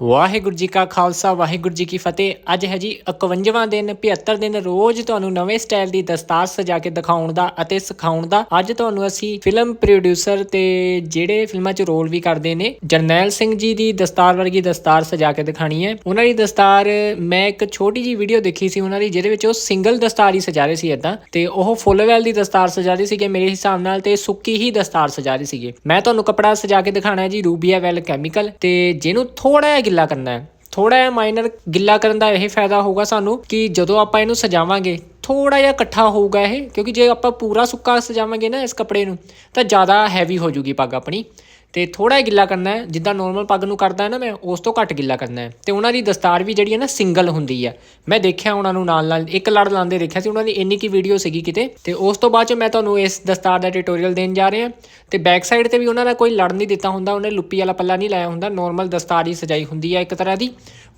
ਵਾਹਿਗੁਰੂ ਜੀ ਕਾ ਖਾਲਸਾ, ਵਾਹਿਗੁਰੂ ਜੀ ਕੀ ਫਤਿਹ। ਅੱਜ ਹੈ ਜੀ 51ਵਾਂ ਦਿਨ 75 ਦਿਨ ਰੋਜ਼ ਤੁਹਾਨੂੰ ਨਵੇਂ ਸਟਾਈਲ ਦੀ ਦਸਤਾਰ ਸਜਾ ਕੇ ਦਿਖਾਉਣ ਦਾ ਅਤੇ ਸਿਖਾਉਣ ਦਾ। ਅੱਜ ਤੁਹਾਨੂੰ ਅਸੀਂ ਫਿਲਮ ਪ੍ਰੋਡਿਊਸਰ ਤੇ ਜਿਹੜੇ ਫਿਲਮਾਂ 'ਚ ਰੋਲ ਵੀ ਕਰਦੇ ਨੇ, ਜਰਨੈਲ ਸਿੰਘ ਜੀ ਦੀ ਦਸਤਾਰ ਵਰਗੀ ਦਸਤਾਰ ਸਜਾ ਕੇ ਦਿਖਾਣੀ ਹੈ। ਉਹਨਾਂ ਦੀ ਦਸਤਾਰ, ਮੈਂ ਇੱਕ ਛੋਟੀ ਜੀ ਵੀਡੀਓ ਦੇਖੀ ਸੀ ਉਹਨਾਂ ਦੀ, ਜਿਹਦੇ ਵਿੱਚ ਉਹ ਸਿੰਗਲ ਦਸਤਾਰ ਹੀ ਸਜਾ ਰਹੇ ਸੀ ਇਦਾਂ ਤੇ ਉਹ ਫੁੱਲ ਵੈਲ ਦੀ ਦਸਤਾਰ ਸਜਾ ਰਹੇ ਸੀਗੇ ਮੇਰੇ ਹਿਸਾਬ ਨਾਲ ਤੇ ਸੁੱਕੀ ਹੀ ਦਸਤਾਰ ਸਜਾ ਰਹੇ ਸੀਗੇ। ਮੈਂ ਤੁਹਾਨੂੰ ਕਪੜਾ ਸਜਾ ਕੇ ਦਿਖਾਣਾ ਹੈ ਜੀ, ਰੂਬੀਆ ਵੈਲ ਕੈਮੀਕਲ। ਤੇ ਜਿਹਨੂੰ ਥੋੜਾ ਜਿਹਾ ਗਿੱਲਾ ਕਰਨਾ ਹੈ। ਥੋੜਾ ਜਿਹਾ ਮਾਈਨਰ ਗਿੱਲਾ ਕਰਨ ਦਾ ਇਹ ਫਾਇਦਾ ਹੋਊਗਾ ਸਾਨੂੰ ਕਿ ਜਦੋਂ ਆਪਾਂ ਇਹਨੂੰ ਸਜਾਵਾਂਗੇ ਥੋੜਾ ਜਿਹਾ ਇਕੱਠਾ ਹੋਊਗਾ ਇਹ, ਕਿਉਂਕਿ ਜੇ ਆਪਾਂ ਪੂਰਾ ਸੁੱਕਾ ਸਜਾਵਾਂਗੇ ਨਾ ਇਸ ਕੱਪੜੇ ਨੂੰ, ਤਾਂ ਜ਼ਿਆਦਾ ਹੈਵੀ ਹੋ ਜੂਗੀ ਪੱਗ ਆਪਣੀ। ਤੇ ਥੋੜਾ ਜਿਹਾ ਗਿੱਲਾ ਕਰਨਾ ਹੈ, ਜਿੱਦਾਂ ਨੋਰਮਲ ਪੱਗ ਨੂੰ ਕਰਦਾ ਨਾ ਮੈਂ, ਉਸ ਤੋਂ ਘੱਟ ਗਿੱਲਾ ਕਰਨਾ ਹੈ। ਤੇ ਉਹਨਾਂ ਦੀ ਦਸਤਾਰ ਵੀ ਜਿਹੜੀ ਹੈ ਨਾ ਸਿੰਗਲ ਹੁੰਦੀ ਹੈ। ਮੈਂ ਦੇਖਿਆ ਉਹਨਾਂ ਨੂੰ ਨਾਲ ਨਾਲ, ਇੱਕ ਲੜ ਲਾਉਂਦੇ ਦੇਖਿਆ ਸੀ, ਉਹਨਾਂ ਦੀ ਇੰਨੀ ਕੀ ਵੀਡੀਓ ਸੀਗੀ ਕਿਤੇ। ਤੇ ਉਸ ਤੋਂ ਬਾਅਦ ਚ ਮੈਂ ਤੁਹਾਨੂੰ ਇਸ ਦਸਤਾਰ ਦਾ ਟਿਊਟੋਰੀਅਲ ਦੇਣ ਜਾ ਰਿਹਾ ਤੇ ਬੈਕ ਸਾਈਡ ਤੇ ਵੀ ਉਹਨਾਂ ਦਾ ਕੋਈ ਲੜ ਨਹੀਂ ਦਿੱਤਾ ਹੁੰਦਾ, ਉਹਨੇ ਲੁੱਪੀ ਵਾਲਾ ਪੱਲਾ ਨਹੀਂ ਲਾਇਆ ਹੁੰਦਾ ਨੋਰਮਲ ਦਸਤਾਰ ਹੀ ਸਜਾਈ ਹੁੰਦੀ ਹੈ ਇੱਕ ਤਰ੍ਹਾਂ ਦੀ।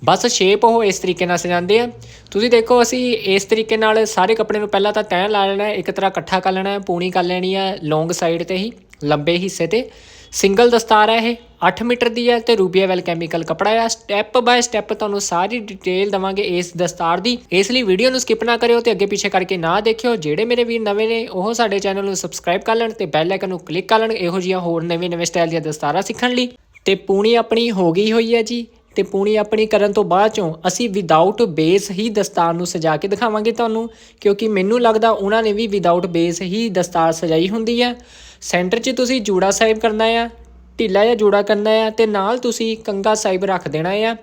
ਬਸ ਸ਼ੇਪ ਉਹ ਇਸ ਤਰੀਕੇ ਨਾਲ ਸਜਾਉਂਦੇ ਆ। ਤੁਸੀਂ ਦੇਖੋ, ਅਸੀਂ ਇਸ ਤਰੀਕੇ ਨਾਲ ਸਾਰੇ ਕੱਪੜੇ ਨੂੰ ਪਹਿਲਾਂ ਤਾਂ ਤੈਅ ਲਾ ਲੈਣਾ ਇੱਕ ਤਰ੍ਹਾਂ ਇਕੱਠਾ ਕਰ ਲੈਣਾ ਪੂਣੀ ਕਰ ਲੈਣੀ ਹੈ ਲੌਂਗ ਸਾਈਡ ਤੇ ਹੀ, ਲੰਬੇ ਹਿੱਸੇ ਤੇ। ਸਿੰਗਲ ਦਸਤਾਰ ਹੈ ਇਹ 8 ਮੀਟਰ ਦੀ ਹੈ ਤੇ ਰੂਬੀਆ ਵੈਲ ਕੈਮੀਕਲ ਕਪੜਾ ਹੈ। ਸਟੈਪ ਬਾਏ ਸਟੈਪ ਤੁਹਾਨੂੰ ਸਾਰੀ ਡਿਟੇਲ ਦਵਾਂਗੇ ਇਸ ਦਸਤਾਰ ਦੀ। ਇਸ ਲਈ ਵੀਡੀਓ ਨੂੰ ਸਕਿਪ ਨਾ ਕਰਿਓ ਤੇ ਅੱਗੇ ਪਿੱਛੇ ਕਰਕੇ ਨਾ ਦੇਖਿਓ। ਜਿਹੜੇ ਮੇਰੇ ਵੀਰ ਨਵੇਂ ਨੇ, ਉਹ ਸਾਡੇ ਚੈਨਲ ਨੂੰ ਸਬਸਕ੍ਰਾਈਬ ਕਰ ਲੈਣ ਤੇ ਬੈਲ ਆਈਕਨ ਨੂੰ ਕਲਿੱਕ ਕਰ ਲੈਣ ਇਹੋ ਜਿਹੀਆਂ ਹੋਰ ਨਵੇਂ ਨਵੇਂ ਸਟਾਈਲ ਦੀਆਂ ਦਸਤਾਰਾਂ ਸਿੱਖਣ ਲਈ। ਤੇ ਪੂਣੀ ਆਪਣੀ ਹੋ ਗਈ ਹੋਈ ਹੈ ਜੀ। ਤੇ ਪੂਣੀ ਆਪਣੀ ਕਰਨ ਤੋਂ ਬਾਅਦ ਚੋਂ ਅਸੀਂ ਵਿਦਆਊਟ ਬੇਸ ਹੀ ਦਸਤਾਰ ਨੂੰ ਸਜਾ ਕੇ ਦਿਖਾਵਾਂਗੇ ਤੁਹਾਨੂੰ, ਕਿਉਂਕਿ ਮੈਨੂੰ ਲੱਗਦਾ ਉਹਨਾਂ ਨੇ ਵੀ ਵਿਦਆਊਟ ਬੇਸ ਹੀ ਦਸਤਾਰ ਸਜਾਈ ਹੁੰਦੀ ਹੈ। ਸੈਂਟਰ 'ਚ ਤੁਸੀਂ ਜੂੜਾ ਸਾਹਿਬ ਕਰਨਾ ਆ, ਢਿੱਲਾ ਜਿਹਾ ਜੂੜਾ ਕਰਨਾ ਆ ਤੇ ਨਾਲ ਤੁਸੀਂ ਕੰਗਾ ਸਾਹਿਬ ਰੱਖ ਦੇਣਾ ਆ।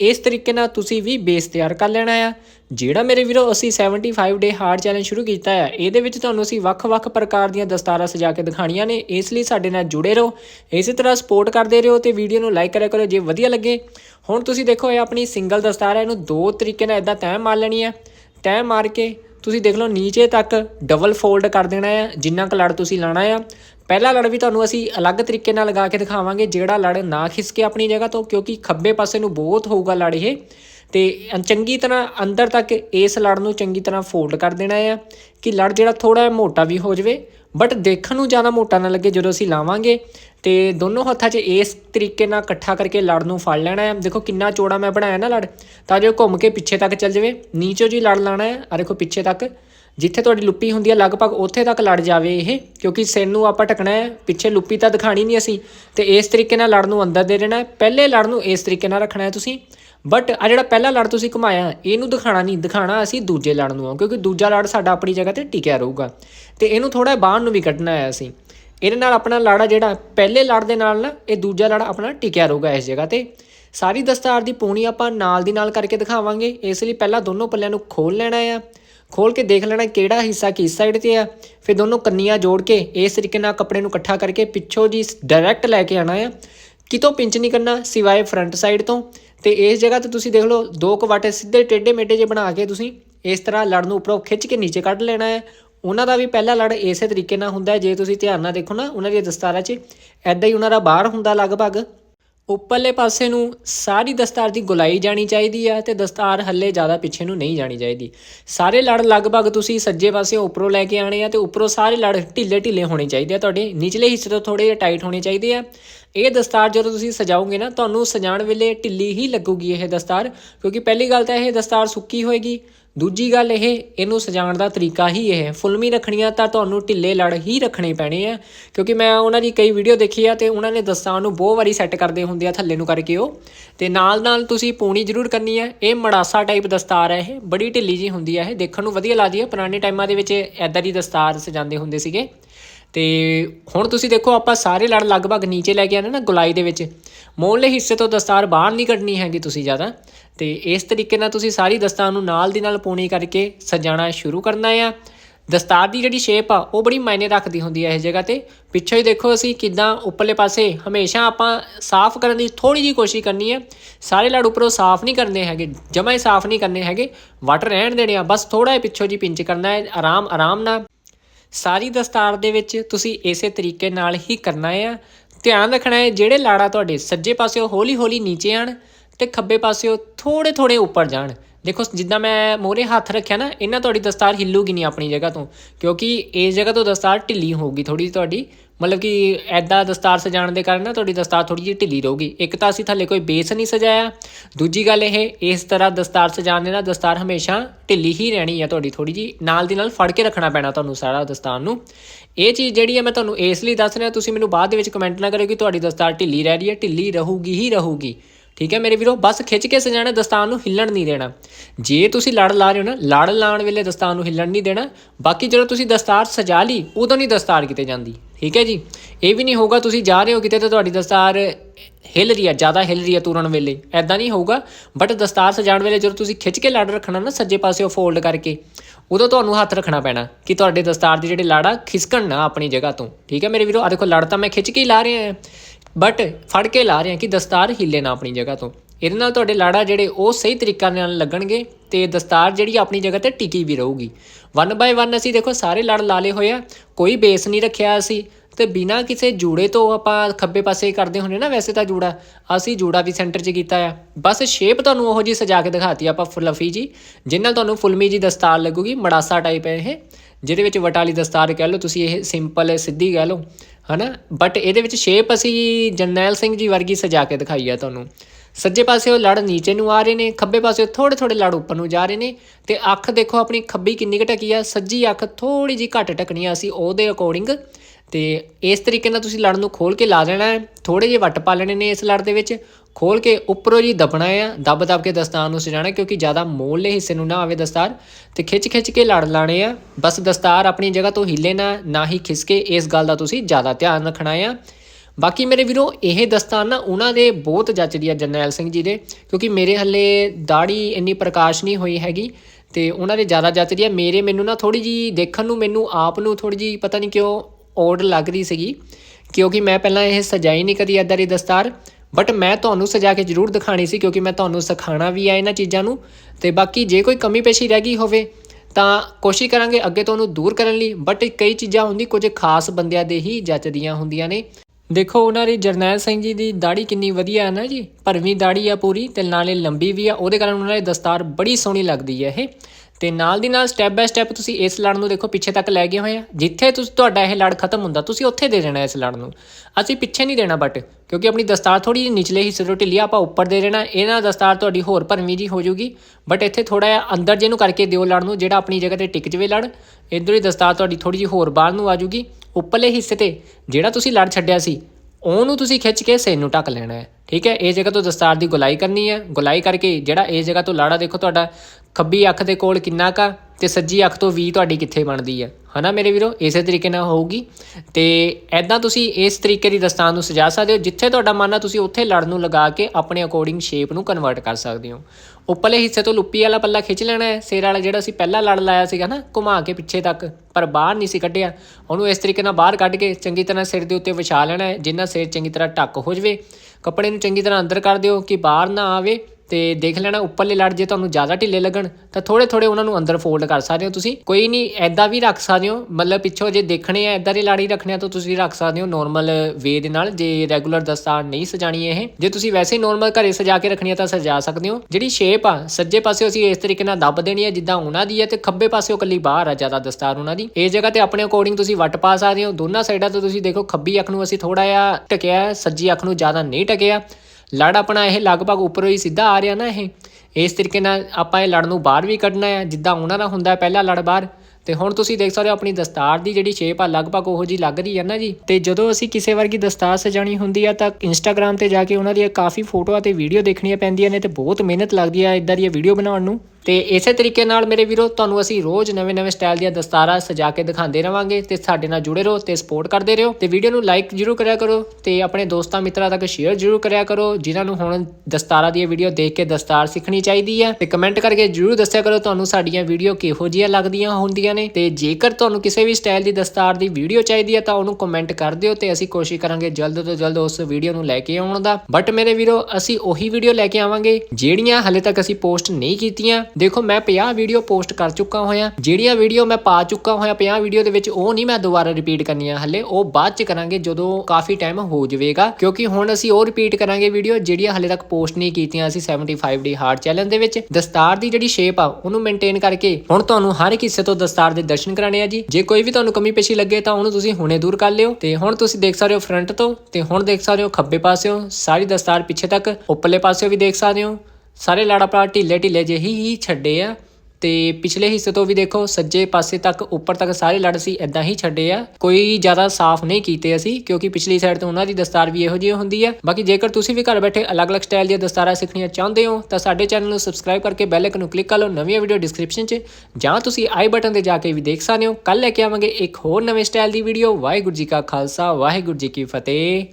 ਇਸ ਤਰੀਕੇ ਨਾਲ ਤੁਸੀਂ ਵੀ ਬੇਸ ਤਿਆਰ ਕਰ ਲੈਣਾ ਆ। ਜਿਹੜਾ ਮੇਰੇ ਵੀਰੋ ਅਸੀਂ 75 ਡੇ ਹਾਰਡ ਚੈਲੰਜ ਸ਼ੁਰੂ ਕੀਤਾ ਆ, ਇਹਦੇ ਵਿੱਚ ਤੁਹਾਨੂੰ ਅਸੀਂ ਵੱਖ-ਵੱਖ ਪ੍ਰਕਾਰ ਦੀਆਂ ਦਸਤਾਰਾਂ ਸਜਾ ਕੇ ਦਿਖਾਣੀਆਂ ਨੇ, ਇਸ ਲਈ ਸਾਡੇ ਨਾਲ ਜੁੜੇ ਰਹੋ। ਇਸੇ ਤਰ੍ਹਾਂ ਸਪੋਰਟ ਕਰਦੇ ਰਹੋ ਤੇ ਵੀਡੀਓ ਨੂੰ ਲਾਈਕ ਕਰਿਆ ਕਰੋ ਜੇ ਵਧੀਆ ਲੱਗੇ। ਹੁਣ ਤੁਸੀਂ ਦੇਖੋ ਇਹ ਆਪਣੀ ਸਿੰਗਲ ਦਸਤਾਰ ਹੈ ਇਹਨੂੰ ਦੋ ਤਰੀਕੇ ਨਾਲ ਇਦਾਂ ਤੈਅ ਮਾਰ ਲੈਣੀ ਆ। ਤੈਅ ਮਾਰ ਕੇ ਤੁਸੀਂ ਦੇਖ ਲਓ, ਨੀਚੇ ਤੱਕ ਡਬਲ ਫੋਲਡ ਕਰ ਦੇਣਾ ਆ ਜਿੰਨਾ ਕੁ ਲੜ ਤੁਸੀਂ ਲਾਣਾ ਆ ਪਹਿਲਾ ਲੜ ਵੀ ਤੁਹਾਨੂੰ ਅਸੀਂ ਅਲੱਗ ਤਰੀਕੇ ਨਾਲ ਲਗਾ ਕੇ ਦਿਖਾਵਾਂਗੇ, ਜਿਹੜਾ ਲੜ ਨਾ ਖਿਸਕੇ ਆਪਣੀ ਜਗ੍ਹਾ ਤੋਂ, ਕਿਉਂਕਿ ਖੱਬੇ ਪਾਸੇ ਨੂੰ ਬਹੁਤ ਹੋਊਗਾ ਲੜ ਇਹ। ਤੇ ਚੰਗੀ ਤਰ੍ਹਾਂ ਅੰਦਰ ਤੱਕ ਇਸ ਲੜ ਨੂੰ ਚੰਗੀ ਤਰ੍ਹਾਂ ਫੋਲਡ ਕਰ ਦੇਣਾ ਆ ਕਿ ਲੜ ਜਿਹੜਾ ਥੋੜਾ ਜਿਹਾ ਮੋਟਾ ਵੀ ਹੋ ਜਾਵੇ ਬਟ ਦੇਖਣ ਨੂੰ ਜ਼ਿਆਦਾ ਮੋਟਾ ਨਾ ਲੱਗੇ ਜਦੋਂ ਅਸੀਂ ਲਾਵਾਂਗੇ। ਤੇ ਦੋਨੋਂ ਹੱਥਾਂ 'ਚ ਇਸ ਤਰੀਕੇ ਨਾਲ ਇਕੱਠਾ ਕਰਕੇ ਲੜ ਨੂੰ ਫੜ ਲੈਣਾ ਹੈ। ਦੇਖੋ ਕਿੰਨਾ ਚੌੜਾ ਮੈਂ ਬਣਾਇਆ ਨਾ ਲੜ। ਤਾਂ ਜੋ ਘੁੰਮ ਕੇ ਪਿੱਛੇ ਤੱਕ ਚੱਲ ਜਾਵੇ। ਨੀਚੋਂ ਜੀ ਲੜ ਲਾਣਾ ਹੈ। ਆ ਦੇਖੋ ਪਿੱਛੇ ਤੱਕ। ਜਿੱਥੇ ਤੁਹਾਡੀ ਲੁੱਪੀ ਹੁੰਦੀ ਹੈ ਲਗਭਗ ਉੱਥੇ ਤੱਕ ਲੜ ਜਾਵੇ ਇਹ। ਕਿਉਂਕਿ ਸਿਰ ਨੂੰ ਆਪਾਂ ਟਕਣਾ ਹੈ। ਪਿੱਛੇ ਲੁੱਪੀ ਤਾਂ ਦਿਖਾਣੀ ਨਹੀਂ ਅਸੀਂ। ਤੇ ਇਸ ਤਰੀਕੇ ਨਾਲ ਲੜ ਨੂੰ ਅੰਦਰ ਦੇ ਦੇਣਾ ਹੈ। ਪਹਿਲੇ ਲੜ ਨੂੰ ਇਸ ਤਰੀਕੇ ਨਾਲ ਰੱਖਣਾ ਹੈ ਤੁਸੀਂ। ਬਟ ਆ ਜਿਹੜਾ ਪਹਿਲਾ ਲੜ ਤੁਸੀਂ ਘੁਮਾਇਆ, ਇਹਨੂੰ ਦਿਖਾਣਾ ਨਹੀਂ। ਦਿਖਾਣਾ ਅਸੀਂ ਦੂਜੇ ਲੜ ਨੂੰ ਆ। ਕਿਉਂਕਿ ਦੂਜਾ ਲੜ ਸਾਡਾ ਆਪਣੀ ਜਗ੍ਹਾ ਤੇ ਟਿਕਿਆ ਰਹੂਗਾ। ਤੇ ਇਹਨੂੰ ਥੋੜਾ ਬਾਹਰ ਨੂੰ ਵੀ ਕੱਢਣਾ ਹੈ ਅਸੀਂ। ਇਹਦੇ ਨਾਲ ਆਪਣਾ ਲਾੜਾ ਜਿਹੜਾ ਪਹਿਲੇ ਲੜ ਦੇ ਨਾਲ ਨਾ, ਇਹ ਦੂਜਾ ਲੜ ਆਪਣਾ ਟਿਕਿਆ ਰਹੂਗਾ ਇਸ ਜਗ੍ਹਾ ਤੇ। ਸਾਰੀ ਦਸਤਾਰ ਦੀ ਪੂਣੀ ਆਪਾਂ ਨਾਲ ਦੀ ਨਾਲ ਕਰਕੇ ਦਿਖਾਵਾਂਗੇ। ਇਸ ਲਈ ਪਹਿਲਾਂ ਦੋਨੋਂ ਪੱਲਿਆਂ ਨੂੰ ਖੋਲ ਲੈਣਾ ਆ। ਖੋਲ ਕੇ ਦੇਖ ਲੈਣਾ ਕਿਹੜਾ ਹਿੱਸਾ ਕਿਸ ਸਾਈਡ ਤੇ ਆ। ਫਿਰ ਦੋਨੋਂ ਕੰਨੀਆਂ ਜੋੜ ਕੇ ਇਸ ਤਰੀਕੇ ਨਾਲ ਕੱਪੜੇ ਨੂੰ ਇਕੱਠਾ ਕਰਕੇ ਪਿੱਛੋਂ ਜੀ ਡਾਇਰੈਕਟ ਲੈ ਕੇ ਆਣਾ ਆ। ਕਿਤੋਂ ਪਿੰਚ ਨਹੀਂ ਕਰਨਾ, ਸਿਵਾਏ ਫਰੰਟ ਸਾਈਡ ਤੋਂ। ਤੇ ਇਸ ਜਗ੍ਹਾ ਤੇ ਤੁਸੀਂ ਦੇਖ ਲਓ, ਦੋ ਕਵਾਟੇ ਸਿੱਧੇ ਟੇਢੇ ਮੇਢੇ ਜੇ ਬਣਾ ਕੇ ਤੁਸੀਂ ਇਸ ਤਰ੍ਹਾਂ ਲੜ ਨੂੰ ਉੱਪਰੋਂ ਖਿੱਚ ਕੇ ਨੀਚੇ ਕੱਢ ਲੈਣਾ ਹੈ ਉਹਨਾਂ ਦਾ ਵੀ ਪਹਿਲਾ ਲੜ ਇਸੇ ਤਰੀਕੇ ਨਾਲ ਹੁੰਦਾ ਜੇ ਤੁਸੀਂ ਧਿਆਨ ਨਾਲ ਦੇਖੋ ਨਾ ਉਹਨਾਂ ਦੀਆਂ ਦਸਤਾਰਾਂ 'ਚ ਐਦਾਂ ਹੀ ਉਹਨਾਂ ਦਾ ਬਾਹਰ ਹੁੰਦਾ ਲਗਭਗ। ਉੱਪਰਲੇ ਪਾਸੇ ਨੂੰ ਸਾਰੀ ਦਸਤਾਰ ਦੀ ਗੁਲਾਈ ਜਾਣੀ ਚਾਹੀਦੀ ਆ ਤੇ ਦਸਤਾਰ ਹੱਲੇ ਜ਼ਿਆਦਾ ਪਿੱਛੇ ਨੂੰ ਨਹੀਂ ਜਾਣੀ ਚਾਹੀਦੀ। ਸਾਰੇ ਲੜ ਲਗਭਗ ਤੁਸੀਂ ਸੱਜੇ ਪਾਸੇ ਉੱਪਰੋਂ ਲੈ ਕੇ ਆਣੇ ਆ ਤੇ ਉੱਪਰੋਂ ਸਾਰੇ ਲੜ ਢਿੱਲੇ ਢਿੱਲੇ ਹੋਣੇ ਚਾਹੀਦੇ ਆ। ਤੁਹਾਡੇ ਨਿਚਲੇ ਹਿੱਸੇ ਤੋਂ ਥੋੜੇ ਜਿਹਾ ਟਾਈਟ ਹੋਣੇ ਚਾਹੀਦੇ ਆ। ਇਹ ਦਸਤਾਰ ਜਦੋਂ ਤੁਸੀਂ ਸਜਾਓਗੇ ਨਾ, ਤੁਹਾਨੂੰ ਸਜਾਉਣ ਵੇਲੇ ਢਿੱਲੀ ਹੀ ਲੱਗੂਗੀ ਇਹ ਦਸਤਾਰ, ਕਿਉਂਕਿ ਪਹਿਲੀ ਗੱਲ ਤਾਂ ਇਹ ਦਸਤਾਰ ਸੁੱਕੀ ਹੋਏਗੀ। ਦੂਜੀ ਗੱਲ ਇਹ, ਇਹਨੂੰ ਸਜਾਉਣ ਦਾ ਤਰੀਕਾ ਹੀ ਇਹ ਹੈ। ਫੁੱਲਮੀ ਰੱਖਣੀਆਂ ਤਾਂ ਤੁਹਾਨੂੰ ਢਿੱਲੇ ਲੜ ਹੀ ਰੱਖਣੇ ਪੈਣੇ ਆ, ਕਿਉਂਕਿ ਮੈਂ ਉਹਨਾਂ ਦੀ ਕਈ ਵੀਡੀਓ ਦੇਖੀ ਆ ਤੇ ਉਹਨਾਂ ਨੇ ਦਸਤਾਰ ਨੂੰ ਬਹੁਤ ਵਾਰੀ ਸੈੱਟ ਕਰਦੇ ਹੁੰਦੇ ਆ ਥੱਲੇ ਨੂੰ ਕਰਕੇ ਉਹ। ਤੇ ਨਾਲ ਨਾਲ ਤੁਸੀਂ ਪੂਣੀ ਜ਼ਰੂਰ ਕਰਨੀ ਹੈ ਇਹ ਮੜਾਸਾ ਟਾਈਪ ਦਸਤਾਰ ਹੈ ਇਹ, ਬੜੀ ਢਿੱਲੀ ਜੀ ਹੁੰਦੀ ਹੈ ਇਹ। ਦੇਖਣ ਨੂੰ ਵਧੀਆ ਲੱਗਦੀ ਹੈ ਪੁਰਾਣੇ ਟਾਈਮਾਂ ਦੇ ਵਿੱਚ ਐਦਾਂ ਦੀ ਦਸਤਾਰ ਸਜਾਉਂਦੇ ਹੁੰਦੇ ਸੀਗੇ। ਤੇ ਹੁਣ ਤੁਸੀਂ ਦੇਖੋ ਆਪਾਂ ਸਾਰੇ ਲੜ ਲਗਭਗ ਨੀਚੇ ਲੈ ਕੇ ਆਨੇ ਨਾ ਗੁਲਾਈ ਦੇ ਵਿੱਚ। ਮੋਹਲੇ ਹਿੱਸੇ ਤੋਂ ਦਸਤਾਰ ਬਾਹਰ ਨਹੀਂ ਕੱਢਣੀ ਹੈਗੀ ਤੁਸੀਂ ਜ਼ਿਆਦਾ। ਤੇ ਇਸ ਤਰੀਕੇ ਨਾਲ ਤੁਸੀਂ ਸਾਰੀ ਦਸਤਾਰ ਨੂੰ ਨਾਲ ਦੀ ਨਾਲ ਪੂਣੀ ਕਰਕੇ ਸਜਾਣਾ ਸ਼ੁਰੂ ਕਰਨਾ ਆ। ਦਸਤਾਰ ਦੀ ਜਿਹੜੀ ਸ਼ੇਪ ਆ, ਉਹ ਬੜੀ ਮਾਇਨੇ ਰੱਖਦੀ ਹੁੰਦੀ ਹੈ ਇਸ ਜਗ੍ਹਾ ਤੇ। ਪਿੱਛੇ ਹੀ ਦੇਖੋ ਅਸੀਂ ਕਿਦਾਂ ਉੱਪਰਲੇ ਪਾਸੇ ਹਮੇਸ਼ਾ ਆਪਾਂ ਸਾਫ਼ ਕਰਨ ਦੀ ਥੋੜੀ ਜੀ ਕੋਸ਼ਿਸ਼ ਕਰਨੀ ਹੈ ਸਾਰੇ ਲੜ ਉੱਪਰੋਂ ਸਾਫ਼ ਨਹੀਂ ਕਰਨੇ ਹੈਗੇ, ਜਮਾ ਹੀ ਸਾਫ਼ ਨਹੀਂ ਕਰਨੇ ਹੈਗੇ। ਵਾਟਰ ਰਹਿਣ ਦੇਣੇ ਆ, ਬਸ ਥੋੜਾ ਜਿਹਾ ਪਿੱਛੋਂ ਜੀ ਪਿੰਚ ਕਰਨਾ ਹੈ, ਆਰਾਮ ਆਰਾਮ ਨਾਲ। ਸਾਰੀ ਦਸਤਾਰ ਦੇ ਵਿੱਚ ਤੁਸੀਂ ਇਸੇ ਤਰੀਕੇ ਨਾਲ ਹੀ ਕਰਨਾ ਹੈ ਧਿਆਨ ਰੱਖਣਾ ਹੈ, ਜਿਹੜੇ ਲਾੜਾ ਤੁਹਾਡੇ ਸੱਜੇ ਪਾਸਿਓ ਹੌਲੀ ਹੌਲੀ ਨੀਚੇ ਆਣ ਤੇ ਖੱਬੇ ਪਾਸਿਓ ਥੋੜੇ ਥੋੜੇ ਉੱਪਰ ਜਾਣ। ਦੇਖੋ, ਜਿੱਦਾਂ ਮੈਂ ਮੋਰੇ ਹੱਥ ਰੱਖਿਆ ਨਾ, ਇਹਨਾਂ ਤੁਹਾਡੀ ਦਸਤਾਰ ਹਿੱਲੂਗੀ ਨਹੀਂ ਆਪਣੀ ਜਗ੍ਹਾ ਤੋਂ, ਕਿਉਂਕਿ ਇਸ ਜਗ੍ਹਾ ਤੋਂ ਦਸਤਾਰ ਢਿੱਲੀ ਹੋਊਗੀ ਥੋੜੀ ਤੁਹਾਡੀ। ਮਤਲਬ ਕਿ ਐਦਾਂ ਦਸਤਾਰ ਸਜਾਉਣ ਦੇ ਕਾਰਨ ਨਾ ਤੁਹਾਡੀ ਦਸਤਾਰ ਥੋੜੀ ਜਿਹੀ ਢਿੱਲੀ ਰਹੂਗੀ। ਇੱਕ ਤਾਂ ਅਸੀਂ ਥੱਲੇ ਕੋਈ ਬੇਸ ਨਹੀਂ ਸਜਾਇਆ। ਦੂਜੀ ਗੱਲ ਇਹ, ਇਸ ਤਰ੍ਹਾਂ ਦਸਤਾਰ ਸਜਾਉਣ ਦੇ ਨਾਲ ਦਸਤਾਰ ਹਮੇਸ਼ਾ ਢਿੱਲੀ ਹੀ ਰਹਿਣੀ ਹੈ ਤੁਹਾਡੀ। ਥੋੜੀ ਜਿਹੀ ਨਾਲ ਦੀ ਨਾਲ ਫੜ ਕੇ ਰੱਖਣਾ ਪੈਣਾ ਤੁਹਾਨੂੰ ਸਾਰਾ ਦਸਤਾਰ ਨੂੰ। ਇਹ ਚੀਜ਼ ਜਿਹੜੀ ਹੈ ਮੈਂ ਤੁਹਾਨੂੰ ਇਸ ਲਈ ਦੱਸ ਰਿਹਾ, ਤੁਸੀਂ ਮੈਨੂੰ ਬਾਅਦ ਦੇ ਵਿੱਚ ਕਮੈਂਟ ਨਾ ਕਰਿਓ ਕਿ ਤੁਹਾਡੀ ਦਸਤਾਰ ਢਿੱਲੀ ਰਹਿ ਰਹੀ ਹੈ, ਢਿੱਲੀ ਰਹੂਗੀ, ਹੀ ਰਹੂਗੀ। ਠੀਕ ਹੈ ਮੇਰੇ ਵੀਰੋ, ਬਸ ਖਿੱਚ ਕੇ ਸਜਾਣਾ ਦਸਤਾਰ ਨੂੰ ਹਿੱਲਣ ਨਹੀਂ ਦੇਣਾ। ਜੇ ਤੁਸੀਂ ਲੜ ਲਾ ਰਹੇ ਹੋ ਨਾ, ਲੜ ਲਾਉਣ ਵੇਲੇ ਦਸਤਾਰ ਨੂੰ ਹਿੱਲਣ ਨਹੀਂ ਦੇਣਾ। ਬਾਕੀ ਜਦੋਂ ਤੁਸੀਂ ਦਸਤਾਰ ਸਜਾ ਲਈ, ਉਦੋਂ ਨਹੀਂ ਦਸਤਾਰ ਕਿਤੇ ਜਾਂਦੀ। ਠੀਕ ਹੈ ਜੀ? ਇਹ ਵੀ ਨਹੀਂ ਹੋਊਗਾ, ਤੁਸੀਂ ਜਾ ਰਹੇ ਹੋ ਕਿਤੇ ਤੇ ਤੁਹਾਡੀ ਦਸਤਾਰ ਹਿੱਲ ਰਹੀ ਹੈ, ਜ਼ਿਆਦਾ ਹਿੱਲ ਰਹੀ ਹੈ ਤੁਰਨ ਵੇਲੇ। ਐਦਾਂ ਨਹੀਂ ਹੋਊਗਾ, ਬਟ ਦਸਤਾਰ ਸਜਾਉਣ ਵੇਲੇ ਜਦੋਂ ਤੁਸੀਂ ਖਿੱਚ ਕੇ ਲੜ ਰੱਖਣਾ ਨਾ, ਸੱਜੇ ਪਾਸੇ ਉਹ ਫੋਲਡ ਕਰਕੇ, ਉਦੋਂ ਤੁਹਾਨੂੰ ਹੱਥ ਰੱਖਣਾ ਪੈਣਾ ਕਿ ਤੁਹਾਡੇ ਦਸਤਾਰ ਦੇ ਜਿਹੜੇ ਲਾੜਾ ਖਿਸਕਣ ਨਾ ਆਪਣੀ ਜਗ੍ਹਾ ਤੋਂ। ਠੀਕ ਹੈ ਮੇਰੇ ਵੀਰੋ? ਆ ਦੇਖੋ, ਲੜ ਤਾਂ ਮੈਂ ਖਿੱਚ ਕੇ ਹੀ ਲਾ ਰਿਹਾ ਹਾਂ। ਬਟ ਫੜ ਕੇ ਲਾ ਰਹੇ ਹਾਂ ਕਿ ਦਸਤਾਰ ਹਿੱਲੇ ਨਾ ਆਪਣੀ ਜਗ੍ਹਾ ਤੋਂ। ਇਹਦੇ ਨਾਲ ਤੁਹਾਡੇ ਲਾੜਾ ਜਿਹੜੇ ਉਹ ਸਹੀ ਤਰੀਕਾ ਨਾਲ ਲੱਗਣਗੇ ਤੇ ਦਸਤਾਰ ਜਿਹੜੀ ਆਪਣੀ ਜਗ੍ਹਾ ਤੇ ਟਿਕੀ ਵੀ ਰਹੂਗੀ। ਵਨ ਬਾਏ ਵਨ ਅਸੀਂ ਦੇਖੋ ਸਾਰੇ ਲੜ ਲਾ ਲਏ ਹੋਏ ਆ, ਕੋਈ ਬੇਸ ਨਹੀਂ ਰੱਖਿਆ ਅਸੀਂ, ਤੇ ਬਿਨਾ ਕਿਸੇ ਜੂੜੇ ਤੋਂ ਆਪਾਂ ਖੱਬੇ ਪਾਸੇ ਕਰਦੇ ਹੁੰਦੇ ਨਾ ਵੈਸੇ ਤਾਂ ਜੂੜਾ, ਅਸੀਂ ਜੂੜਾ ਵੀ ਸੈਂਟਰ 'ਚ ਕੀਤਾ ਆ। ਬਸ ਸ਼ੇਪ ਤੁਹਾਨੂੰ ਉਹੋ ਜੀ ਸਜਾ ਕੇ ਦਿਖਾਤੀ ਆਪਾਂ ਫਲਫੀ ਜੀ, ਜਿੰਨਾਂ ਤੁਹਾਨੂੰ ਫੁਲਮੀ ਜੀ ਦਸਤਾਰ ਲੱਗੂਗੀ, ਮੜਾਸਾ ਟਾਈਪ ਹੈ ਇਹ। ਜਿਹਦੇ ਵਿੱਚ ਵਟਾਲੀ ਦਸਤਾਰ ਕਹਿ ਲਓ, ਤੁਸੀਂ ਇਹ ਸਿੰਪਲ ਹੈ ਸਿੱਧੀ ਕਹਿ ਲਓ, ਹਨਾ? ਬਟ ਇਹਦੇ ਵਿੱਚ ਸ਼ੇਪ ਅਸੀਂ ਜਰਨੈਲ ਸਿੰਘ ਜੀ ਵਰਗੀ ਸਜਾ ਕੇ ਦਿਖਾਈ ਆ ਤੁਹਾਨੂੰ। ਸੱਜੇ ਪਾਸੇ ਉਹ ਲੜ ਨੀਚੇ ਨੂੰ ਆ ਰਹੇ ਨੇ, ਖੱਬੇ ਪਾਸੇ ਥੋੜੇ ਥੋੜੇ ਲੜ ਉੱਪਰ ਨੂੰ ਜਾ ਰਹੇ ਨੇ, ਤੇ ਅੱਖ ਦੇਖੋ ਆਪਣੀ ਖੱਬੀ ਕਿੰਨੀ ਕੁ ਢਕੀ ਆ, ਸੱਜੀ ਅੱਖ ਥੋੜੀ ਜੀ ਘੱਟ ਢਕਣੀ ਆ ਅਸੀਂ, ਉਹਦੇ ਅਕੋਰਡਿੰਗ ਤੇ ਇਸ ਤਰੀਕੇ ਨਾਲ ਤੁਸੀਂ ਲੜ ਨੂੰ ਖੋਲ ਕੇ ਲਾ ਦੇਣਾ ਹੈ। ਥੋੜੇ ਜਿਹੇ ਵੱਟ ਪਾ ਲੈਣੇ ਨੇ ਇਸ ਲੜ ਦੇ ਵਿੱਚ। ਖੋਲ ਕੇ ਉੱਪਰੋਂ ਜੀ ਦਬਣਾ ਆ ਦਬ ਦਬ ਕੇ ਦਸਤਾਰ ਨੂੰ ਸਜਾਣਾ ਕਿਉਂਕਿ ਜ਼ਿਆਦਾ ਮੋਲੇ ਹਿੱਸੇ ਨੂੰ ਨਾ ਆਵੇ ਦਸਤਾਰ। ਤੇ ਖਿੱਚ ਖਿੱਚ ਕੇ ਲੜ ਲਾਣੇ ਆ। ਬਸ ਦਸਤਾਰ ਆਪਣੀ ਜਗ੍ਹਾ ਤੋਂ ਹਿੱਲੇ ਨਾ ਨਾ ਹੀ ਖਿਸਕੇ ਇਸ ਗੱਲ ਦਾ ਤੁਸੀਂ ਜ਼ਿਆਦਾ ਧਿਆਨ ਰੱਖਣਾ ਆ। ਬਾਕੀ ਮੇਰੇ ਵੀਰੋ, ਇਹ ਦਸਤਾਰ ਨਾ ਉਹਨਾਂ ਦੇ ਬਹੁਤ ਜੱਚਦੀ ਆ ਜਰਨੈਲ ਸਿੰਘ ਜੀ ਦੇ, ਕਿਉਂਕਿ ਮੇਰੇ ਹੱਲੇ ਦਾੜੀ ਇੰਨੀ ਪ੍ਰਕਾਸ਼ ਨਹੀਂ ਹੋਈ ਹੈਗੀ ਤੇ ਉਹਨਾਂ ਦੇ ਜ਼ਿਆਦਾ ਜੱਚਦੀ ਆ। ਮੇਰੇ ਮੈਨੂੰ ਨਾ ਥੋੜੀ ਜੀ ਦੇਖਣ ਨੂੰ, ਮੈਨੂੰ ਆਪ ਨੂੰ ਥੋੜੀ ਜੀ ਪਤਾ ਨਹੀਂ ਕਿਉਂ ਔਡ ਲੱਗ ਰਹੀ ਸੀਗੀ, ਕਿਉਂਕਿ ਮੈਂ ਪਹਿਲਾਂ ਇਹ ਸਜਾਈ ਨਹੀਂ ਕਦੀ ਏਦਾਂ ਦੀ ਦਸਤਾਰ ਬਟ ਮੈਂ ਤੁਹਾਨੂੰ ਸਜਾ ਕੇ ਜ਼ਰੂਰ ਦਿਖਾਣੀ ਸੀ, ਕਿਉਂਕਿ ਮੈਂ ਤੁਹਾਨੂੰ ਸਿਖਾਣਾ ਵੀ ਆ ਇਹਨਾਂ ਚੀਜ਼ਾਂ ਨੂੰ, ਤੇ ਬਾਕੀ ਜੇ ਕੋਈ ਕਮੀ ਪੇਸ਼ੀ ਰਹਿ ਗਈ ਹੋਵੇ, ਤਾਂ ਕੋਸ਼ਿਸ਼ ਕਰਾਂਗੇ ਅੱਗੇ ਤੋਂ ਉਹਨੂੰ ਦੂਰ ਕਰਨ ਲਈ ਬਟ ਕਈ ਚੀਜ਼ਾਂ ਹੁੰਦੀ, ਕੁਝ ਖਾਸ ਬੰਦਿਆਂ ਦੇ ਹੀ ਜੱਚਦੀਆਂ ਹੁੰਦੀਆਂ ਨੇ। ਦੇਖੋ ਉਹਨਾਂ ਦੀ ਜਰਨੈਲ ਸਿੰਘ ਜੀ ਦੀ ਦਾੜੀ ਕਿੰਨੀ ਵਧੀਆ ਹੈ ਨਾ ਜੀ, ਭਰਵੀਂ ਦਾੜੀ ਆ ਪੂਰੀ, ਤੇ ਨਾਲੇ ਲੰਬੀ ਵੀ ਆ, ਉਹਦੇ ਕਾਰਨ ਉਹਨਾਂ ਦੀ ਦਸਤਾਰ ਬੜੀ ਸੋਹਣੀ ਲੱਗਦੀ ਹੈ ਇਹ। ਤੇ ਨਾਲ ਦੀ ਨਾਲ ਸਟੈਪ ਬਾਏ ਸਟੈਪ ਤੁਸੀਂ ਇਸ ਲੜ ਨੂੰ ਦੇਖੋ ਪਿੱਛੇ ਤੱਕ ਲੈ ਗਏ ਹੋਏ ਆ। ਜਿੱਥੇ ਤੁਸੀਂ ਤੁਹਾਡਾ ਇਹ ਲੜ ਖਤਮ ਹੁੰਦਾ ਤੁਸੀਂ ਉੱਥੇ ਦੇ ਦੇਣਾ ਇਸ ਲੜ ਨੂੰ। ਅਸੀਂ ਪਿੱਛੇ ਨਹੀਂ ਦੇਣਾ ਬਟ ਕਿਉਂਕਿ ਆਪਣੀ ਦਸਤਾਰ ਥੋੜੀ ਜਿਹੀ ਨਿਚਲੇ ਹਿੱਸੇ ਤੋਂ ਢਿੱਲੀ ਆ, ਆਪਾਂ ਉੱਪਰ ਦੇ ਦੇਣਾ ਇਹਨਾਂ ਦਸਤਾਰ ਤੁਹਾਡੀ ਹੋਰ ਭਰਵੀਂ ਜੀ ਹੋ ਜਾਊਗੀ। ਬਟ ਇੱਥੇ ਥੋੜਾ ਜਿਹਾ ਅੰਦਰ ਜਿਹਨੂੰ ਕਰਕੇ ਦਿਓ ਲੜ ਨੂੰ ਜਿਹੜਾ ਆਪਣੀ ਜਗ੍ਹਾ ਤੇ ਟਿਕ ਜਵੇ ਲੜ ਇਧਰ ਹੀ ਦਸਤਾਰ ਤੁਹਾਡੀ ਥੋੜੀ ਜਿਹੀ ਹੋਰ ਬਾਹਰ ਨੂੰ ਆ ਜਾਊਗੀ। ਉੱਪਰਲੇ ਹਿੱਸੇ ਤੇ ਜਿਹੜਾ ਤੁਸੀਂ ਲੜ ਛੱਡਿਆ ਸੀ ਉਹਨੂੰ ਤੁਸੀਂ ਖਿੱਚ ਕੇ ਸਿਰ ਨੂੰ ਢੱਕ ਲੈਣਾ ਹੈ, ਠੀਕ ਹੈ? ਇਹ ਜਗ੍ਹਾ ਤੋਂ ਦਸਤਾਰ ਦੀ ਗੁਲਾਈ ਕਰਨੀ ਹੈ। ਗੁਲਾਈ ਕਰਕੇ ਜਿਹੜਾ ਇਹ ਜਗ੍ਹਾ ਤੋਂ ਲਾੜਾ ਦੇਖੋ, ਤੁਹਾਡਾ ਖੱਬੀ ਅੱਖ ਦੇ ਕੋਲ ਕਿੰਨਾ ਕਾ ਤੇ ਸੱਜੀ ਅੱਖ ਤੋਂ ਵੀ ਤੁਹਾਡੀ ਕਿੱਥੇ ਬਣਦੀ ਹੈ। ਹਨਾ ਮੇਰੇ ਵੀਰੋ? ਇਸੇ ਤਰੀਕੇ ਨਾਲ ਹੋਊਗੀ। ਤੇ ਐਦਾਂ ਤੁਸੀਂ ਇਸ ਤਰੀਕੇ ਦੀ ਦਸਤਾਰ ਨੂੰ ਸਜਾ ਸਕਦੇ ਹੋ, ਜਿੱਥੇ ਤੁਹਾਡਾ ਮਨ ਆ, ਤੁਸੀਂ ਉੱਥੇ ਲੜ ਨੂੰ ਲਗਾ ਕੇ ਆਪਣੇ ਅਕੋਰਡਿੰਗ ਸ਼ੇਪ ਨੂੰ ਕਨਵਰਟ ਕਰ ਸਕਦੇ ਹੋ। ਉੱਪਰਲੇ ਹਿੱਸੇ ਤੋਂ ਲੁੱਪੀ ਵਾਲਾ ਪੱਲਾ ਖਿੱਚ ਲੈਣਾ ਹੈ। ਸਿਰ ਵਾਲਾ ਜਿਹੜਾ ਅਸੀਂ ਪਹਿਲਾਂ ਲੜ ਲਾਇਆ ਸੀਗਾ ਨਾ, ਘੁਮਾ ਕੇ ਪਿੱਛੇ ਤੱਕ, ਪਰ ਬਾਹਰ ਨਹੀਂ ਸੀ ਕੱਢਿਆ। ਉਹਨੂੰ ਇਸ ਤਰੀਕੇ ਨਾਲ ਬਾਹਰ ਕੱਢ ਕੇ ਚੰਗੀ ਤਰ੍ਹਾਂ ਸਿਰ ਦੇ ਉੱਤੇ ਵਿਛਾ ਲੈਣਾ ਹੈ, ਜਿੰਨਾ ਸਿਰ ਚੰਗੀ ਤਰ੍ਹਾਂ ਢੱਕ ਹੋ ਜਵੇ। ਕੱਪੜੇ ਨੂੰ ਚੰਗੀ ਤਰ੍ਹਾਂ ਅੰਦਰ ਕਰ ਦਿਓ ਕਿ ਬਾਹਰ ਨਾ ਆਵੇ। ਤੇ ਦੇਖ ਲੈਣਾ, ਉੱਪਰਲੇ ਲੜ ਜੇ ਤੁਹਾਨੂੰ ਜ਼ਿਆਦਾ ਢਿੱਲੇ ਲੱਗਣ, ਤਾਂ ਥੋੜੇ ਥੋੜੇ ਉਹਨਾਂ ਨੂੰ ਅੰਦਰ ਫੋਲਡ ਕਰ ਸਕਦੇ ਹੋ ਤੁਸੀਂ। ਕੋਈ ਨਹੀਂ ਐਦਾਂ ਵੀ ਰੱਖ ਸਕਦੇ ਹੋ। ਮਤਲਬ ਪਿੱਛੋਂ ਜੇ ਦੇਖਣੇ ਆ ਐਦਾਂ ਦੇ ਲਾੜੀ ਰੱਖਣੇ ਆ, ਤਾਂ ਤੁਸੀਂ ਰੱਖ ਸਕਦੇ ਹੋ ਨਾਰਮਲ ਵੇ ਦੇ ਨਾਲ। ਜੇ ਰੈਗੂਲਰ ਦਸਤਾਰ ਨਹੀਂ ਸਜਾਣੀ ਇਹ, ਜੇ ਤੁਸੀਂ ਵੈਸੇ ਹੀ ਨਾਰਮਲ ਘਰੇ ਸਜਾ ਕੇ ਰੱਖਣੀ ਆ, ਤਾਂ ਸਜਾ ਸਕਦੇ ਹੋ। ਜਿਹੜੀ ਸ਼ੇਪ ਆ, ਸੱਜੇ ਪਾਸੇ ਅਸੀਂ ਇਸ ਤਰੀਕੇ ਨਾਲ ਦੱਬ ਦੇਣੀ ਹੈ ਜਿੱਦਾਂ ਉਹਨਾਂ ਦੀ ਹੈ ਤੇ ਖੱਬੇ ਪਾਸੇ ਕੱਲੀ ਬਾਹਰ ਆ ਜ਼ਿਆਦਾ ਦਸਤਾਰ ਉਹਨਾਂ ਦੀ। ਇਹ ਜਗ੍ਹਾ ਤੇ ਆਪਣੇ ਅਕੋਰਡਿੰਗ ਤੁਸੀਂ ਵੱਟ ਪਾ ਸਕਦੇ ਹੋ। ਦੋਨਾਂ ਸਾਈਡਾਂ ਤੋਂ ਤੁਸੀਂ ਦੇਖੋ, ਖੱਬੀ ਅੱਖ ਨੂੰ ਅਸੀਂ ਥੋੜਾ ਜਿਹਾ ਟਕਿਆ ਸੱਜੀ ਅੱਖ ਨੂੰ ਜ਼ਿਆਦਾ ਨਹੀਂ ਟਕਿਆ ਲੜ ਆਪਣਾ ਇਹ ਲਗਭਗ ਉੱਪਰੋਂ ਹੀ ਸਿੱਧਾ ਆ ਰਿਹਾ ਨਾ ਇਹ। ਇਸ ਤਰੀਕੇ ਨਾਲ ਆਪਾਂ ਇਹ ਲੜ ਨੂੰ ਬਾਹਰ ਵੀ ਕੱਢਣਾ ਹੈ, ਜਿੱਦਾਂ ਉਹਨਾਂ ਦਾ ਹੁੰਦਾ ਹੈ ਪਹਿਲਾ ਲੜ ਬਾਹਰ। ਤੇ ਹੁਣ ਤੁਸੀਂ ਦੇਖ ਸਕਦੇ ਹੋ ਆਪਣੀ ਦਸਤਾਰ ਦੀ ਜਿਹੜੀ ਸ਼ੇਪ ਆ ਲਗਭਗ ਉਹੋ ਜੀ ਲੱਗ ਰਹੀ ਹੈ ਨਾ ਜੀ। ਤੇ ਜਦੋਂ ਅਸੀਂ ਕਿਸੇ ਵਰਗੀ ਦਸਤਾਰ ਸਜਾਣੀ ਹੁੰਦੀ ਆ ਤਾਂ ਇੰਸਟਾਗ੍ਰam ਤੇ ਜਾ ਕੇ ਉਹਨਾਂ ਦੀਆਂ ਕਾਫੀ ਫੋਟੋਆਂ ਤੇ ਵੀਡੀਓ ਦੇਖਣੀਆਂ ਪੈਂਦੀਆਂ ਨੇ ਤੇ ਬਹੁਤ ਮਿਹਨਤ ਲੱਗਦੀ ਆ ਇਦਾਂ ਦੀਆਂ ਵੀਡੀਓ ਬਣਾਉਣ ਨੂੰ। ਤੇ ਇਸੇ ਤਰੀਕੇ ਨਾਲ ਮੇਰੇ ਵੀਰੋ, ਤੁਹਾਨੂੰ ਅਸੀਂ ਰੋਜ਼ ਨਵੇਂ-ਨਵੇਂ ਸਟਾਈਲ ਦੀਆਂ ਦਸਤਾਰਾਂ ਸਜਾ ਕੇ ਦਿਖਾਉਂਦੇ ਰਵਾਂਗੇ ਤੇ ਸਾਡੇ ਨਾਲ ਜੁੜੇ ਰਹੋ ਤੇ ਸਪੋਰਟ ਕਰਦੇ ਰਹੋ ਤੇ ਵੀਡੀਓ ਨੂੰ ਲਾਈਕ ਜਰੂਰ ਕਰਿਆ ਕਰੋ ਤੇ ਆਪਣੇ ਦੋਸਤਾਂ ਮਿੱਤਰਾਂ ਤੱਕ ਸ਼ੇਅਰ ਜਰੂਰ ਕਰਿਆ ਕਰੋ, ਜਿਨ੍ਹਾਂ ਨੂੰ ਹੁਣ ਦਸਤਾਰਾਂ ਦੀ ਵੀਡੀਓ ਦੇਖ ਕੇ ਦਸਤਾਰ ਸਿੱਖਣੀ ਚਾਹੀਦੀ ਹੈ ਤੇ ਕਮੈਂਟ ਕਰਕੇ ਜਰੂਰ ਦੱਸਿਆ ਕਰੋ ਤੁਹਾਨੂੰ ਸਾਡੀਆਂ ਵੀਡੀਓ ਕਿਹੋ ਜਿਹੀਆਂ ਲੱਗਦੀਆਂ ਹੁੰਦੀਆਂ ਨੇ ਤੇ ਜੇਕਰ ਤੁਹਾਨੂੰ ਕਿਸੇ ਵੀ ਸਟਾਈਲ ਦੀ ਦਸਤਾਰ ਦੀ ਵੀਡੀਓ ਚਾਹੀਦੀ ਹੈ ਤਾਂ ਉਹਨੂੰ ਕਮੈਂਟ ਕਰ ਦਿਓ ਤੇ ਅਸੀਂ ਕੋਸ਼ਿਸ਼ ਕਰਾਂਗੇ ਜਲਦ ਤੋਂ ਜਲਦ ਉਸ ਵੀਡੀਓ ਨੂੰ ਲੈ ਕੇ ਆਉਣ ਦਾ। ਬਟ ਮੇਰੇ ਵੀਰੋ, ਅਸੀਂ ਉਹੀ ਵੀਡੀਓ ਲੈ ਕੇ ਆਵਾਂਗੇ, ਜਿਹੜੀਆਂ ਹਲੇ ਤੱਕ ਅਸੀਂ ਪੋਸਟ ਨਹੀਂ ਕੀਤੀਆਂ। ਦੇਖੋ, ਮੈਂ 50 ਵੀਡੀਓ ਪੋਸਟ ਕਰ ਚੁੱਕਾ ਹੋਇਆ। ਜਿਹੜੀਆਂ ਵੀਡੀਓ ਮੈਂ ਪਾ ਚੁੱਕਾ ਹੋਇਆ 50 ਵੀਡੀਓ ਦੇ ਵਿੱਚ, ਉਹ ਨਹੀਂ ਮੈਂ ਦੁਬਾਰਾ ਰਿਪੀਟ ਕਰਨੀਆਂ। ਹੱਲੇ ਉਹ ਬਾਅਦ ਚ ਕਰਾਂਗੇ ਜਦੋਂ ਕਾਫੀ ਟਾਈਮ ਹੋ ਜਾਵੇਗਾ। ਕਿਉਂਕਿ ਹੁਣ ਅਸੀਂ ਉਹ ਰਿਪੀਟ ਕਰਾਂਗੇ ਵੀਡੀਓ ਜਿਹੜੀਆਂ ਹੱਲੇ ਤੱਕ ਪੋਸਟ ਨਹੀਂ ਕੀਤੀਆਂ ਅਸੀਂ 75 ਡੀ ਹਾਰਡ ਚੈਲੰਜ ਦੇ ਵਿੱਚ। ਦਸਤਾਰ ਦੀ ਜਿਹੜੀ ਸ਼ੇਪ ਆ, ਉਹਨੂੰ ਮੇਨਟੇਨ ਕਰਕੇ ਹੁਣ ਤੁਹਾਨੂੰ ਹਰ ਇੱਕ ਹਿੱਸੇ ਤੋਂ ਦਸਤਾਰ ਦੇ ਦਰਸ਼ਨ ਕਰਾਣੇ ਆ ਜੀ। ਜੇ ਕੋਈ ਵੀ ਤੁਹਾਨੂੰ ਕਮੀ ਪੇਸ਼ੀ ਲੱਗੇ ਤਾਂ ਉਹਨੂੰ ਤੁਸੀਂ ਹੁਣੇ ਦੂਰ ਕਰ ਲਿਓ। ਤੇ ਹੁਣ ਤੁਸੀਂ ਦੇਖ ਸਕਦੇ ਹੋ ਫਰੰਟ ਤੋਂ, ਤੇ ਹੁਣ ਦੇਖ ਸਕਦੇ ਹੋ ਖੱਬੇ ਪਾਸਿਓਂ। ਸਾਰੀ ਦਸਤਾਰ ਪਿੱਛੇ ਤੱਕ, ਉੱਪਰਲੇ ਪਾਸਿਓਂ ਵੀ ਦੇਖ ਸਕਦੇ ਹੋ। ਸਾਰੇ ਲਾੜਾ ਪਾ ਢਿੱਲੇ ਢਿੱਲੇ ਜਿਹੀ ਹੀ ਛੱਡੇ ਆ ਤੇ ਪਿਛਲੇ ਹਿੱਸੇ ਤੋਂ ਵੀ ਦੇਖੋ, ਸੱਜੇ ਪਾਸੇ ਤੱਕ, ਉੱਪਰ ਤੱਕ ਸਾਰੇ ਲੜ ਸੀ ਇਦਾਂ ਹੀ ਛੱਡੇ ਆ। ਕੋਈ ਜ਼ਿਆਦਾ ਸਾਫ਼ ਨਹੀਂ ਕੀਤੇ ਅਸੀਂ, ਕਿਉਂਕਿ ਪਿਛਲੀ ਸਾਈਡ ਤੋਂ ਉਹਨਾਂ ਦੀ ਦਸਤਾਰ ਵੀ ਇਹੋ ਜਿਹੀ ਹੁੰਦੀ ਆ। ਬਾਕੀ ਜੇਕਰ ਤੁਸੀਂ ਵੀ ਘਰ ਬੈਠੇ ਅਲੱਗ-ਅਲੱਗ ਸਟਾਈਲ ਦੀਆਂ ਦਸਤਾਰਾਂ ਸਿੱਖਣੀਆਂ ਚਾਹੁੰਦੇ ਹੋ, ਤਾਂ ਸਾਡੇ ਚੈਨਲ ਨੂੰ ਸਬਸਕ੍ਰਾਈਬ ਕਰਕੇ ਬੈਲ ਆਈਕਨ ਨੂੰ ਕਲਿੱਕ ਕਰ ਲਓ ਨਵੀਆਂ ਵੀਡੀਓ ਡਿਸਕ੍ਰਿਪਸ਼ਨ 'ਚ। ਜਾਂ ਤੁਸੀਂ ਆਈ ਬਟਨ ਤੇ ਜਾ ਕੇ ਵੀ ਦੇਖ ਸਕਦੇ ਹੋ। ਕੱਲ ਲੈ ਕੇ ਆਵਾਂਗੇ ਇੱਕ ਹੋਰ ਨਵੇਂ ਸਟਾਈਲ ਦੀ ਵੀਡੀਓ ਵਾਹਿਗੁਰੂ ਜੀ ਕਾ ਖਾਲਸਾ, ਵਾਹਿਗੁਰੂ ਜੀ ਕੀ ਫਤਿਹ।